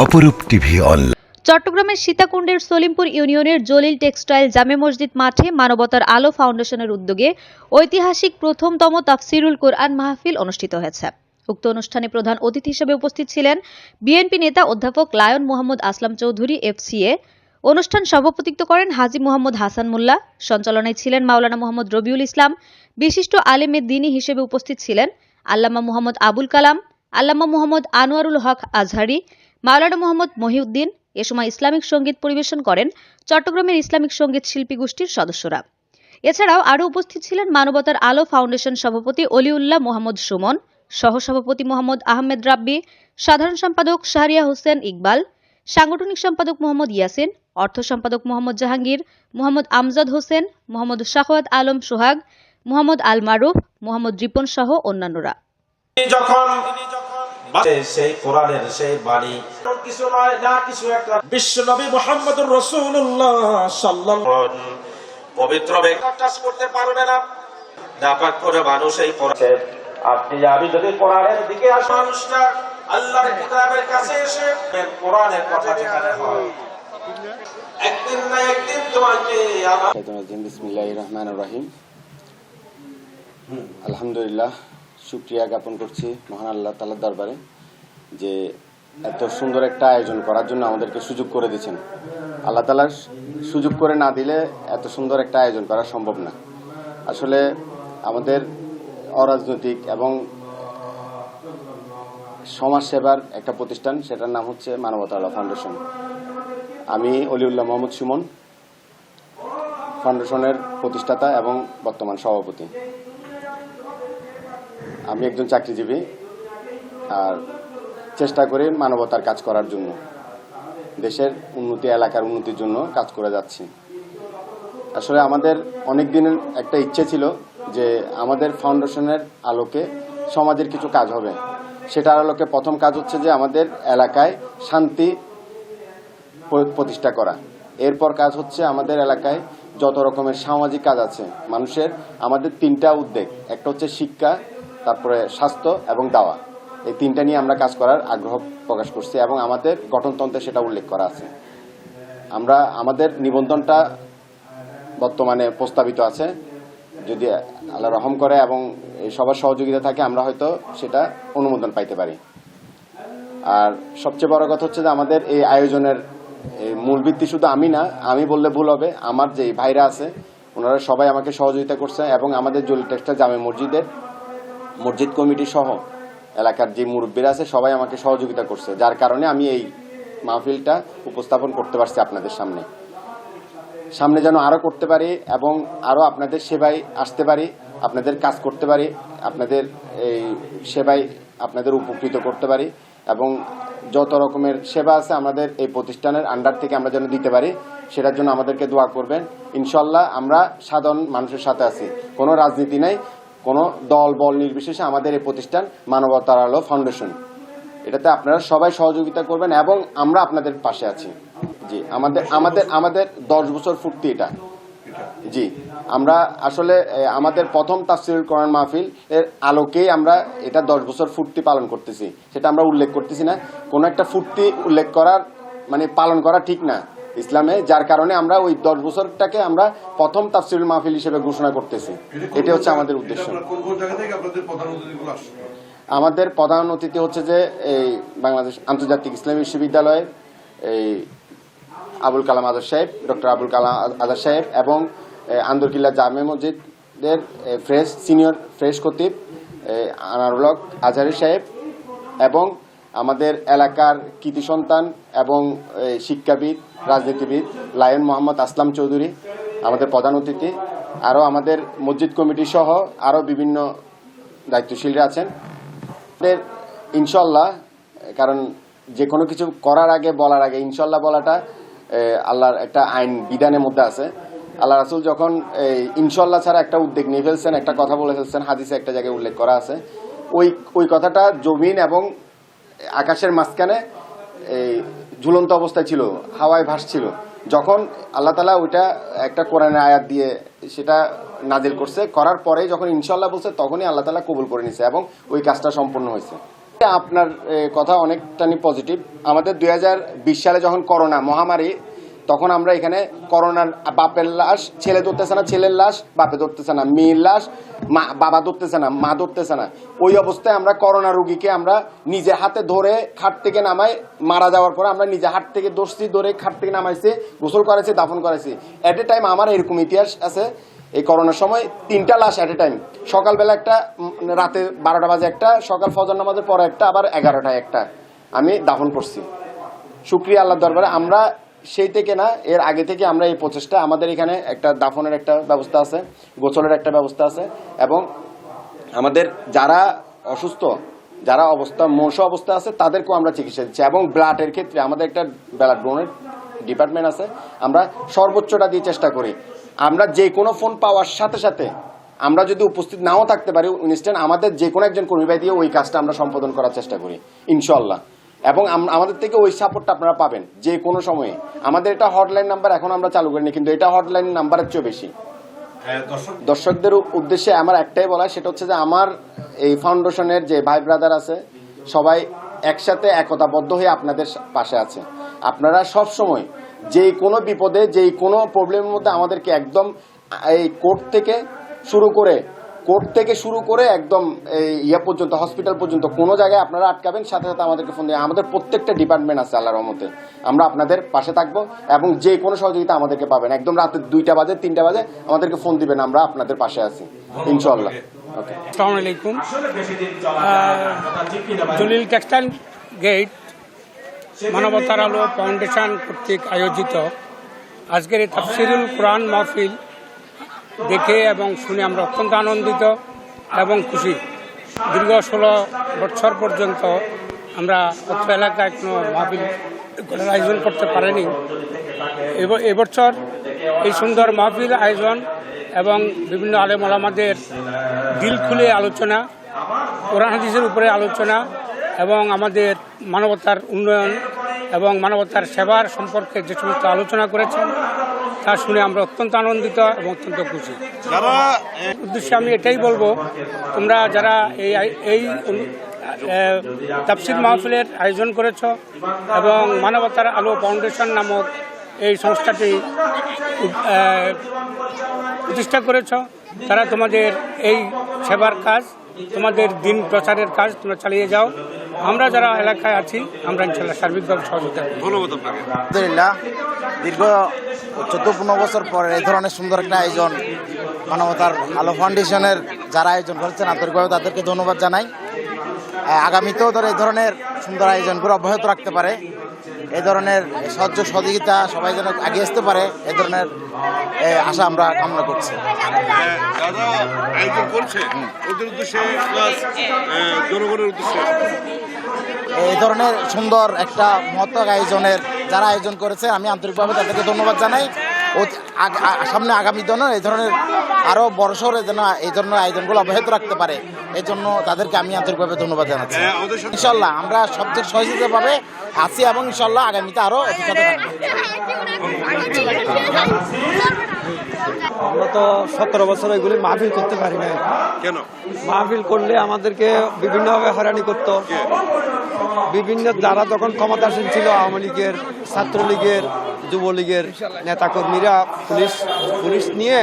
অপরূপ TV online. চট্টগ্রামের সীতাকুণ্ডের সলিমপুর ইউনিয়নের জলিল টেক্সটাইল জামে মসজিদ মাঠে মানবতার আলো ফাউন্ডেশনের উদ্যোগে ঐতিহাসিক প্রথমতম তাফসিরুল কোরআন মাহফিল অনুষ্ঠিত হয়েছে। উক্ত অনুষ্ঠানে প্রধান অতিথি হিসেবে উপস্থিত ছিলেন বিএনপি নেতা অধ্যাপক লায়ন মোহাম্মদ আসলাম চৌধুরী এফসিএ। অনুষ্ঠান সভাপতিত্ব করেন হাজী মোহাম্মদ হাসান মোল্লা। সঞ্চালনায় ছিলেন মাওলানা মোহাম্মদ রবিউল ইসলাম। বিশিষ্ট আলেমে দিনী হিসেবে উপস্থিত ছিলেন আল্লামা মোহাম্মদ আবুল কালাম, আল্লামা মোহাম্মদ আনোয়ারুল হক আজহারি মাওলানা মোহাম্মদ মহিউদ্দিন এ সময় ইসলামিক সংগীত পরিবেশন করেন চট্টগ্রামের ইসলামিক সংগীত শিল্পী গোষ্ঠীর সদস্যরা। এছাড়াও আরও উপস্থিত ছিলেন মানবতার আলো ফাউন্ডেশন সভাপতি অলিউল্লাহ মোহাম্মদ সুমন, সহসভাপতি মোহাম্মদ আহমেদ রাব্বি, সাধারণ সম্পাদক শাহরিয়া হোসেন ইকবাল, সাংগঠনিক সম্পাদক মোহাম্মদ ইয়াসিন, অর্থ সম্পাদক মোহাম্মদ জাহাঙ্গীর, মোহাম্মদ আমজাদ হোসেন, মোহাম্মদ শাহওয়াত আলম সোহাগ, মোহাম্মদ আল মারুফ, মোহাম্মদ রিপন সহ অন্যান্যরা। যখন সেই কোরআনের সেই বাণী। কিছু নয় না কিছু একটা। বিশ্ব নবী মোহাম্মদ রসুল্লাহ সাল্লাল্লাহু পবিত্র টাচ করতে পারবে না। নাপাক করে মানুষ এই কোরআন আপনি আমি যদি কোরআনের দিকে আসি মানুষটা আল্লাহর কিতাবের কাছে এসে কোরআনের কথা যেখানে হয়। একদিন না একদিন তোমাকে আমার শাইতান রাজিম বিসমিল্লাহ রহমান রহিম। আলহামদুলিল্লাহ। শুক্রিয়া জ্ঞাপন করছি মহান আল্লাহ তালার দরবারে যে এত সুন্দর একটা আয়োজন করার জন্য আমাদেরকে সুযোগ করে দিয়েছেন। আল্লাহ তালার সুযোগ করে না দিলে এত সুন্দর একটা আয়োজন করা সম্ভব না। আসলে আমাদের অরাজনৈতিক এবং সমাজ সেবার একটা প্রতিষ্ঠান, সেটার নাম হচ্ছে মানবতা ফাউন্ডেশন। আমি অলিউল্লাহ মোহাম্মদ সুমন, ফাউন্ডেশনের প্রতিষ্ঠাতা এবং বর্তমান সভাপতি। আমি একজন চাকরিজীবী আর চেষ্টা করি মানবতার কাজ করার জন্য। দেশের উন্নতি, এলাকার উন্নতির জন্য কাজ করে যাচ্ছি। আসলে আমাদের অনেক দিনের একটা ইচ্ছে ছিল যে আমাদের ফাউন্ডেশনের আলোকে সমাজের কিছু কাজ হবে। সেটার আলোকে প্রথম কাজ হচ্ছে যে আমাদের এলাকায় শান্তি প্রতিষ্ঠা করা। এরপর কাজ হচ্ছে আমাদের এলাকায় যত রকমের সামাজিক কাজ আছে, মানুষের আমাদের তিনটা উদ্যোগ। একটা হচ্ছে শিক্ষা তারপরে স্বাস্থ্য এবং দাওয়া। এই তিনটা নিয়ে আমরা কাজ করার আগ্রহ প্রকাশ করছি এবং আমাদের গঠনতন্ত্রে সেটা উল্লেখ করা আছে। আমরা, আমাদের নিবন্ধনটা বর্তমানে প্রস্তাবিত আছে। যদি আল্লাহ রহম করে এবং সবার সহযোগিতা থাকে, আমরা হয়তো সেটা অনুমোদন পাইতে পারি। আর সবচেয়ে বড় কথা হচ্ছে যে আমাদের এই আয়োজনের মূল ভিত্তি শুধু আমি না, আমি বললে ভুল হবে, আমার যে ভাইরা আছে, ওনারা সবাই আমাকে সহযোগিতা করছে এবং আমাদের জলি টেক্সটা জামে মসজিদের মসজিদ কমিটি সহ এলাকার যে মুরব্বীরা আছে, সবাই আমাকে সহযোগিতা করছে, যার কারণে আমি এই মাহফিলটা উপস্থাপন করতে পারছি আপনাদের সামনে। সামনে যেন আরও করতে পারি এবং আরও আপনাদের সেবায় আসতে পারি, আপনাদের কাজ করতে পারি, আপনাদের এই সেবায় আপনাদের উপকৃত করতে পারি এবং যত রকমের সেবা আছে আমাদের এই প্রতিষ্ঠানের আন্ডার থেকে আমরা যেন দিতে পারি, সেটার জন্য আমাদেরকে দোয়া করবেন। ইনশাল্লাহ আমরা সাধারণ মানুষের সাথে আছি, কোনো রাজনীতি নাই। কোনো দল, বল নির্বিশেষে আমাদের এই প্রতিষ্ঠান মানবতার আলো ফাউন্ডেশন এটাতে আপনারা সবাই সহযোগিতা করবেন এবং আমরা আপনাদের পাশে আছি। জি, আমাদের আমাদের আমাদের দশ বছর ফুর্তি এটা। জি, আমরা আসলে আমাদের প্রথম তাফসির কোরআন মাহফিল এর আলোকেই আমরা এটা দশ বছর ফুর্তি পালন করতেছি। সেটা আমরা উল্লেখ করতেছি না। কোনো একটা ফুর্তি উল্লেখ করার মানে পালন করা ঠিক না। ইসলামে যার কারণে আমরা ওই দশ বছরটাকে আমরা প্রথম তাফসিরুল মাহফিল হিসেবে ঘোষণা করতেছি। এটা হচ্ছে আমাদের উদ্দেশ্য। আমাদের প্রধান অতিথি হচ্ছে যে এই বাংলাদেশ আন্তর্জাতিক ইসলামী বিশ্ববিদ্যালয়ের এই আবুল কালাম আজাদ সাহেব ডক্টর আবুল কালাম আজাদ সাহেব এবং আন্দরকিল্লা জামে মসজিদের ফ্রেশ সিনিয়র ফ্রেশ খতিব এ, আনারুল আজহারি সাহেব এবং আমাদের এলাকার কৃতি সন্তান এবং শিক্ষাবিদ, রাজনীতিবিদ লায়ন মোহাম্মদ আসলাম চৌধুরী, আমাদের প্রধান অতিথি, আরও আমাদের মসজিদ কমিটি সহ আরও বিভিন্ন দায়িত্বশীলরা আছেন। আমাদের ইনশাল্লাহ, কারণ যে কোনো কিছু করার আগে, বলার আগে, ইনশাল্লাহ বলাটা আল্লাহর একটা আইন বিধানের মধ্যে আছে। আল্লাহ রাসুল যখন ইনশাল্লাহ ছাড়া একটা উদ্যোগ নিয়ে ফেলছেন, একটা কথা বলে ফেলছেন, হাদিসে একটা জায়গায় উল্লেখ করা আছে। ওই ওই কথাটা জমিন এবং আকাশের মাঝখানে এই ঝুলন্ত অবস্থায় ছিল, হাওয়ায় ভাসছিল। যখন আল্লাহ তালা ওইটা একটা কোরআনের আয়াত দিয়ে সেটা নাজিল করছে, করার পরে যখন ইনশাল্লাহ বলছে, তখনই আল্লাহ তালা কবুল করে নিছে এবং ওই কাজটা সম্পূর্ণ হয়েছে। আপনার কথা অনেকটানি পজিটিভ আমাদের দুই হাজার বিশ সালে যখন করোনা মহামারী তখন আমরা এখানে করোনার বাপের লাশ, ছেলে ধরতেছে না, ছেলের লাশ, বাপে ধরতেছে না, মেয়ের লাশ, মা, বাবা ধরতেছে না, মা ধরতেছে না। ওই অবস্থায় আমরা করোনা রুগীকে আমরা নিজে হাতে ধরে খাট থেকে নামাই, মারা যাওয়ার পরে আমরা নিজে হাট থেকে দোষছি ধরে খাট থেকে নামাইছি, গোসল করেছি দাফন করেছি এট এ টাইম আমার এরকম ইতিহাস আছে, এই করোনার সময় তিনটা লাশ অ্যাট এ টাইম সকালবেলা একটা রাতে বারোটা বাজে একটা, সকাল ফজর নামাজের পরে একটা, আবার এগারোটায় একটা। আমি দাফন করছি। শুক্রিয়া আল্লাহ দরবারে আমরা সেই থেকে না, এর আগে থেকে আমরা এই প্রচেষ্টা আমাদের এখানে একটা দাফনের একটা ব্যবস্থা আছে, গোসলের একটা ব্যবস্থা আছে এবং আমাদের যারা অসুস্থ, যারা অবস্থা, মৌস অবস্থা আছে, তাদেরকেও আমরা চিকিৎসা দিচ্ছি এবং ব্লাডের ক্ষেত্রে আমাদের একটা ব্লাড ডোনের ডিপার্টমেন্ট আছে, আমরা সর্বোচ্চটা দিয়ে চেষ্টা করি। আমরা যে কোনো ফোন পাওয়ার সাথে সাথে আমরা যদি উপস্থিত নাও থাকতে পারি, ইনস্ট্যান্ট আমাদের যে কোনো একজন কর্মীবাই দিয়ে ওই কাজটা আমরা সম্পাদন করার চেষ্টা করি ইনশাল্লাহ এবং আমাদের থেকে ওই সাপোর্টটা আপনারা পাবেন যে কোনো সময়ে। আমাদের এটা হটলাইন নাম্বার এখন আমরা চালু করিনি কিন্তু এটা হটলাইন নাম্বারের চেয়ে বেশি। দর্শকদের উদ্দেশ্যে আমার একটাই বলা সেটা হচ্ছে যে আমার এই ফাউন্ডেশনের যে ভাই ব্রাদার আছে সবাই একসাথে একতাবদ্ধ হয়ে আপনাদের পাশে আছে। আপনারা সব সময় যে কোনো বিপদে যেই কোনো প্রবলেমের মধ্যে আমাদেরকে একদম এই কোর্ট থেকে শুরু করে কোর্ট থেকে শুরু করে একদম এই ইয়ে পর্যন্ত হসপিটাল পর্যন্ত কোনো জায়গায় আপনারা আটকাবেন সাথে সাথে আমাদেরকে ফোন দিয়ে। আমাদের প্রত্যেকটা ডিপার্টমেন্ট আছে আল্লাহর রহমতে। আমরা আপনাদের পাশে থাকব এবং যে কোনো সহযোগিতা আমাদেরকে পাবেন। একদম রাতে দুইটা বাজে তিনটা বাজে আমাদেরকে ফোন দিবেন আমরা আপনাদের পাশে আছি। ইনশাল্লাহ ওকে আসসালামু আলাইকুম? জলিল টেক্সটাইল গেট মানবতার আলো ফাউন্ডেশন কর্তৃক আয়োজিত। আজকের এই তাফসিরুল কোরআন মাহফিল দেখে এবং শুনে আমরা অত্যন্ত আনন্দিত এবং খুশি। দীর্ঘ ষোলো বছর পর্যন্ত আমরা অত্র এলাকায় কোনো মাহফিল করার আয়োজন করতে পারিনি। এব- এবছর এই সুন্দর মাহফিল আয়োজন এবং বিভিন্ন আলেম ওলামাদের দিল খুলে আলোচনা, কোরআন হাদিসের উপরে আলোচনা এবং আমাদের মানবতার উন্নয়ন এবং মানবতার সেবার সম্পর্কে যে সমস্ত আলোচনা করেছেন তা শুনে আমরা অত্যন্ত আনন্দিত এবং অত্যন্ত খুশি। উদ্দেশ্যে আমি এটাই বলব তোমরা যারা এই এই তাফসির মাহফিলের আয়োজন করেছ এবং মানবতার আলো ফাউন্ডেশন নামক এই সংস্থাটি প্রতিষ্ঠা করেছ তারা তোমাদের এই সেবার কাজ তোমাদের দিন প্রচারের কাজ তোমরা চালিয়ে যাও। আমরা যারা এলাকায় আছি আমরা ইনশাল্লাহ সার্বিকভাবে সহযোগিতা করব। আলহামদুলিল্লাহ দীর্ঘ চোদ্দ পনেরো বছর পরে এই ধরনের সুন্দর একটা আয়োজন মানবতার আলো ফাউন্ডেশনের যারা আয়োজন করেছেন আন্তরিকভাবে তাদেরকে ধন্যবাদ জানাই। আগামীতেও ধর এই ধরনের সুন্দর আয়োজনগুলো অব্যাহত রাখতে পারে। এই ধরনের সহযোগ সহযোগিতা সবাই যেন এগিয়ে আসতে পারে এই ধরনের আশা আমরা কামনা করছি। জনগণের উদ্দেশ্যে? এই ধরনের সুন্দর একটা মহত্বক আয়োজনের যারা আয়োজন করেছে আমি আন্তরিকভাবে তাদেরকে ধন্যবাদ জানাই। ও আগ- সামনে আগামী দিনে এই ধরনের আরও বড়সড় যেন এই ধরনের আয়োজনগুলো অব্যাহত রাখতে পারে এই জন্য তাদেরকে আমি আন্তরিকভাবে ধন্যবাদ জানাচ্ছি। হ্যাঁ, ইনশাল্লাহ আমরা সবচেয়ে সহযোগিতাভাবে আছি এবং ইনশাল্লাহ আগামীতে আরও অভিজ্ঞতা আমরা তো সতেরো বছর এগুলি মাহফিল করতে পারি না কেন? মাহফিল করলে আমাদেরকে বিভিন্নভাবে হয়রানি করত। বিভিন্ন যারা তখন ক্ষমতাসীন ছিল আওয়ামী লীগের ছাত্রলীগের যুবলীগের নেতাকর্মীরা পুলিশ পুলিশ নিয়ে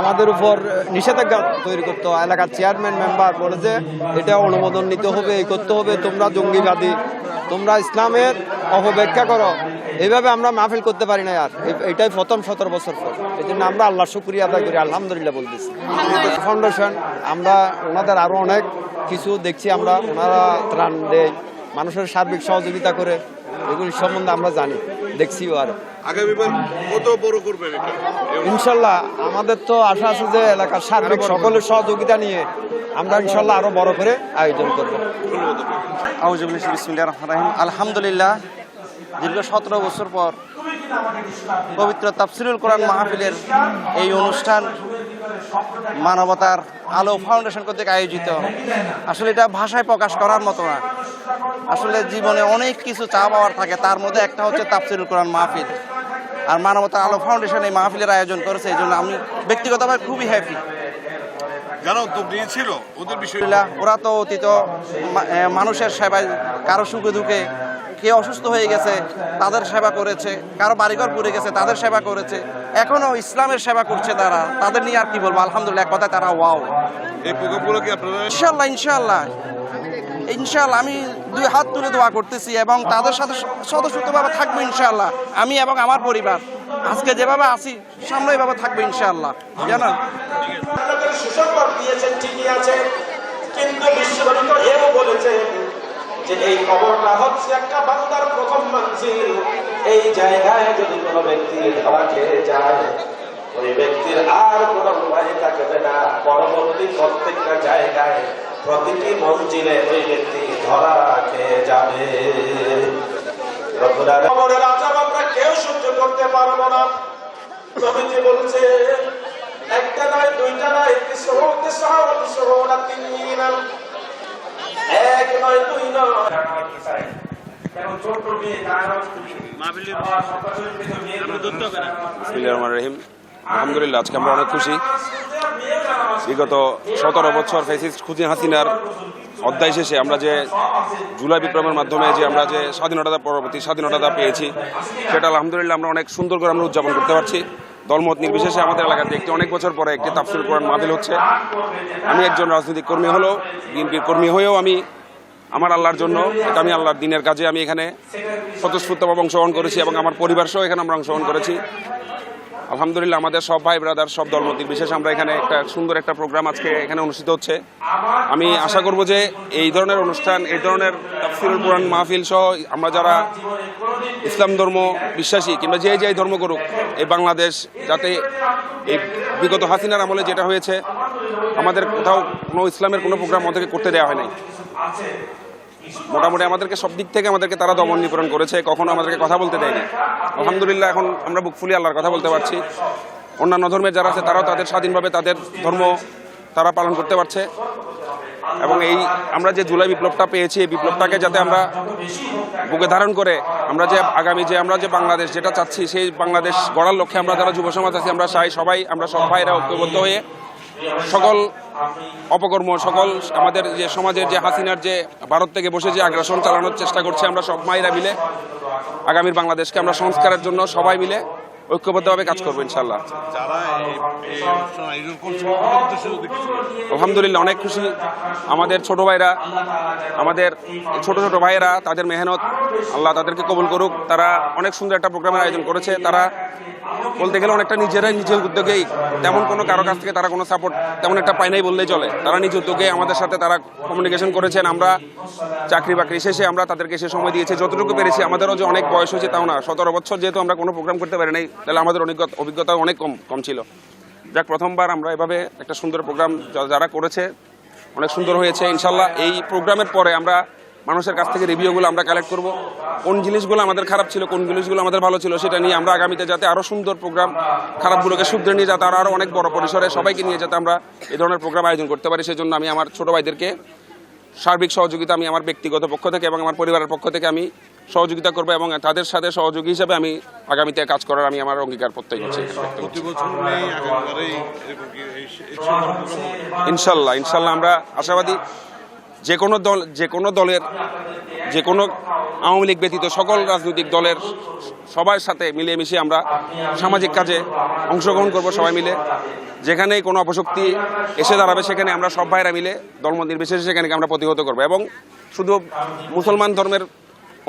আমাদের উপর নিষেধাজ্ঞা তৈরি করতো। এলাকার চেয়ারম্যান মেম্বার বলে যে এটা অনুমোদন নিতে হবে এই করতে হবে তোমরা জঙ্গিবাদী তোমরা ইসলামের অপব্যাখ্যা করো। এইভাবে আমরা মাহফিল করতে পারি না আর। এটাই প্রথম সতেরো বছর পর। এই জন্য আমরা আল্লাহ শুক্রিয়া আদায় করি আলহামদুলিল্লাহ বলতেছি। ফাউন্ডেশন আমরা ওনাদের আরও অনেক কিছু দেখছি আমরা ওনারা ত্রাণ দেয় মানুষের সার্বিক সহযোগিতা করে এগুলি সম্বন্ধে আমরা জানি দেখছিও আর। কত বড় করবেন ইনশাল্লাহ আমাদের তো আশা আছে যে এলাকার সার্বিক সকলের সহযোগিতা নিয়ে আমরা ইনশাল্লাহ আরও বড় করে আয়োজন করব। আলহামদুলিল্লাহ দীর্ঘ সতেরো বছর পর পবিত্র তাফসিরুল কোরআন মাহফিলের এই অনুষ্ঠান মানবতার আলো ফাউন্ডেশন কর্তৃক আয়োজিত। আসলে এটা ভাষায় প্রকাশ করার মতো না। আসলে জীবনে অনেক কিছু চা পাওয়ার থাকে তার মধ্যে একটা হচ্ছে তাফসিরুল কোরআন মাহফিল। আর মানবতার আলো ফাউন্ডেশন এই মাহফিলের আয়োজন করেছে এই জন্য আমি ব্যক্তিগতভাবে খুবই হ্যাপি ওদের বিষয়ে ওরা তো অতীত মানুষের সেবায় কারও সুখে দুঃখে কে অসুস্থ হয়ে গেছে তাদের সেবা করেছে কারও বাড়িঘর পুড়ে গেছে তাদের সেবা করেছে এখনও ইসলামের সেবা করছে তারা তাদের নিয়ে আর কি বলব? আলহামদুলিল্লাহ এক কথায় তারা ওয়াও এই প্রোগ্রামগুলো কি আপনারা ইনশাল্লাহ ইনশাল্লাহ ইনশাল্লাহ আমি দুই হাত তুলে দোয়া করতেছি এবং তাদের সাথে সদস্যভাবে থাকব ইনশাল্লাহ আমি এবং আমার পরিবার। আজকে যেভাবে আছি সামনে এভাবে থাকব ইনশাল্লাহ জানান? সুসংবাদ দিয়েছেন ঠিকই আছে কিন্তু এও বলেছেন যে এই কবরটা হচ্ছে একটা বান্দার প্রথম মঞ্জিল। এই জায়গায় যদি কোনো ব্যক্তি ধরা খেয়ে যায়, ওই ব্যক্তির আর কোনো উপায় থাকবে না। পরবর্তী প্রত্যেকটা জায়গায় প্রতিটি মঞ্জিলে ওই ব্যক্তি ধরা খেয়ে যাবে। কেউ সহ্য করতে পারব না। নবীজি বলছে, একটা নয়, দুইটা নয় তিসরো তিসরো তিসরো না তিন এক নয় দুই আলহামদুলিল্লাহ, আজকে আমরা অনেক খুশি। বিগত সতেরো বছর ফেসিস খুদিন হাসিনার অধ্যায় শেষে আমরা যে জুলাই বিপ্লবের মাধ্যমে যে আমরা যে স্বাধীনতা পরবর্তী স্বাধীনতা পেয়েছি, সেটা আলহামদুলিল্লাহ আমরা অনেক সুন্দর করে আমরা উদযাপন করতে পারছি। দলমত নির্বিশেষে আমাদের এলাকাতে একটি অনেক বছর পরে একটি তাফসিল কোরআন মাহফিল হচ্ছে, আমি একজন রাজনৈতিক কর্মী হলেও, বিএনপির কর্মী হয়েও আমি আমার আল্লাহর জন্য, এটা আমি আল্লাহর দিনের কাজে আমি এখানে স্বতঃস্ফূর্তভাবে অংশগ্রহণ করেছি এবং আমার পরিবার সহ এখানে আমরা অংশগ্রহণ করেছি। আলহামদুলিল্লাহ আমাদের সব ভাই ব্রাদার সব দলমতির বিশেষ আমরা এখানে একটা সুন্দর একটা প্রোগ্রাম আজকে এখানে অনুষ্ঠিত হচ্ছে। আমি আশা করব যে এই ধরনের অনুষ্ঠান, এই ধরনের তাফসিরুল কোরআন মাহফিল সহ আমরা যারা ইসলাম ধর্ম বিশ্বাসী কিংবা যে যে ধর্ম করুক এই বাংলাদেশ যাতে এই বিগত হাসিনার আমলে যেটা হয়েছে, আমাদের কোথাও কোনো ইসলামের কোনো প্রোগ্রাম আমাদেরকে করতে দেওয়া হয় নাই। মোটামুটি আমাদেরকে সব দিক থেকে আমাদেরকে তারা দমন নিপীড়ন করেছে, কখনো আমাদেরকে কথা বলতে দেয়নি। আলহামদুলিল্লাহ, এখন আমরা বুক ফুলি আল্লাহর কথা বলতে পারছি। অন্যান্য ধর্মের যারা আছে, তারাও তাদের স্বাধীনভাবে তাদের ধর্ম তারা পালন করতে পারছে। এবং এই আমরা যে জুলাই বিপ্লবটা পেয়েছি, এই বিপ্লবটাকে যাতে আমরা বুকে ধারণ করে আমরা যে আগামী যে আমরা যে বাংলাদেশ যেটা চাচ্ছি, সেই বাংলাদেশ গড়ার লক্ষ্যে আমরা যারা যুব সমাজ আছি, আমরা চাই সবাই, আমরা সব ভাইরা ঐক্যবদ্ধ হয়ে সকল অপকর্ম, সকল আমাদের যে সমাজের যে হাসিনার যে ভারত থেকে বসে যে আগ্রাসন চালানোর চেষ্টা করছে, আমরা সব মায়েরা মিলে আগামীর বাংলাদেশকে আমরা সংস্কারের জন্য সবাই মিলে ঐক্যবদ্ধভাবে কাজ করব ইনশাল্লাহ। আলহামদুলিল্লাহ অনেক খুশি। আমাদের ছোট ভাইরা আমাদের ছোট ছোট ভাইয়েরা তাদের মেহনত আল্লাহ তাদেরকে কবুল করুক। তারা অনেক সুন্দর একটা প্রোগ্রামের আয়োজন করেছে। তারা বলতে গেলে অনেকটা নিজেরাই নিজের উদ্যোগেই তেমন কোনো কারও কাছ থেকে তারা কোনো সাপোর্ট তেমন একটা পায় নাই বললেই চলে। তারা নিজ উদ্যোগে আমাদের সাথে তারা কমিউনিকেশন করেছেন। আমরা চাকরি বাকরি শেষে আমরা তাদেরকে সে সময় দিয়েছি। যতটুকু পেরেছি, আমাদেরও যে অনেক বয়স হয়েছে তাও না। সতেরো বছর যেহেতু আমরা কোনো প্রোগ্রাম করতে পারি নাই, তাহলে আমাদের অভিজ্ঞতা অভিজ্ঞতা অনেক কম কম ছিল। যাক, প্রথমবার আমরা এভাবে একটা সুন্দর প্রোগ্রাম যারা করেছে, অনেক সুন্দর হয়েছে। ইনশাল্লাহ এই প্রোগ্রামের পরে আমরা মানুষের কাছ থেকে রিভিউগুলো আমরা কালেক্ট করব কোন জিনিসগুলো আমাদের খারাপ ছিল কোন জিনিসগুলো আমাদের ভালো ছিল সেটা নিয়ে আমরা আগামীতে যাতে আরও সুন্দর প্রোগ্রাম খারাপগুলোকে শুধরে নিয়ে যাতে আরও অনেক বড় পরিসরে সবাইকে নিয়ে যাতে আমরা এই ধরনের প্রোগ্রাম আয়োজন করতে পারি সেজন্য আমি আমার ছোট ভাইদেরকে সার্বিক সহযোগিতা আমি আমার ব্যক্তিগত পক্ষ থেকে এবং আমার পরিবারের পক্ষ থেকে আমি সহযোগিতা করব এবং তাদের সাথে সহযোগী হিসেবে আমি আগামীতে কাজ করার আমি আমার অঙ্গীকার প্রত্যয় করছি হবে? ইনশাল্লাহ ইনশাল্লাহ আমরা আশাবাদী যে কোনো দল, যে কোনো দলের, যে কোনো আওয়ামী লীগ ব্যতীত সকল রাজনৈতিক দলের সবার সাথে মিলেমিশে আমরা সামাজিক কাজে অংশগ্রহণ করব সবাই মিলে। যেখানেই কোনো অপশক্তি এসে দাঁড়াবে, সেখানে আমরা সব ভাইরা মিলে ধর্ম নির্বিশেষে সেখানে আমরা প্রতিহত করব এবং শুধু মুসলমান ধর্মের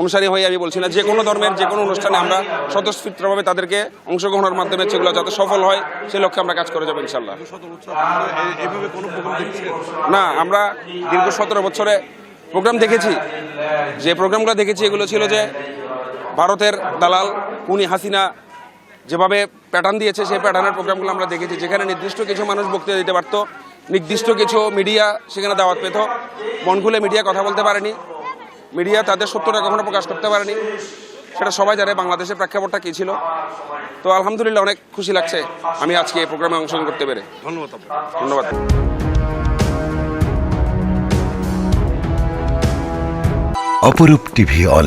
অনুসারী হয়ে আমি বলছি না, যে কোনো ধর্মের যে কোনো অনুষ্ঠানে আমরা স্বতঃস্ফূর্তভাবে তাদেরকে অংশগ্রহণের মাধ্যমে সেগুলো যাতে সফল হয়, সে লক্ষ্যে আমরা কাজ করে যাব ইনশাল্লাহ না, আমরা দীর্ঘ সতেরো বছরে প্রোগ্রাম দেখেছি। যে প্রোগ্রামগুলো দেখেছি, এগুলো ছিল যে ভারতের দালাল কুনি হাসিনা যেভাবে প্যাটার্ন দিয়েছে, সেই প্যাটার্নের প্রোগ্রামগুলো আমরা দেখেছি, যেখানে নির্দিষ্ট কিছু মানুষ বক্তৃতা দিতে পারতো, নির্দিষ্ট কিছু মিডিয়া সেখানে দাওয়াত পেত। খুলে মিডিয়া কথা বলতে পারেনি। মিডিয়া তাদের সত্যটা কখনো প্রকাশ করতে পারেনি। সেটা সবাই জানে বাংলাদেশের প্রেক্ষাপটটা কী ছিল। তো আলহামদুলিল্লাহ অনেক খুশি লাগছে আমি আজকে এই প্রোগ্রামে অংশগ্রহণ করতে পেরে। ধন্যবাদ ধন্যবাদ। অপরূপ টিভি অনলাইন।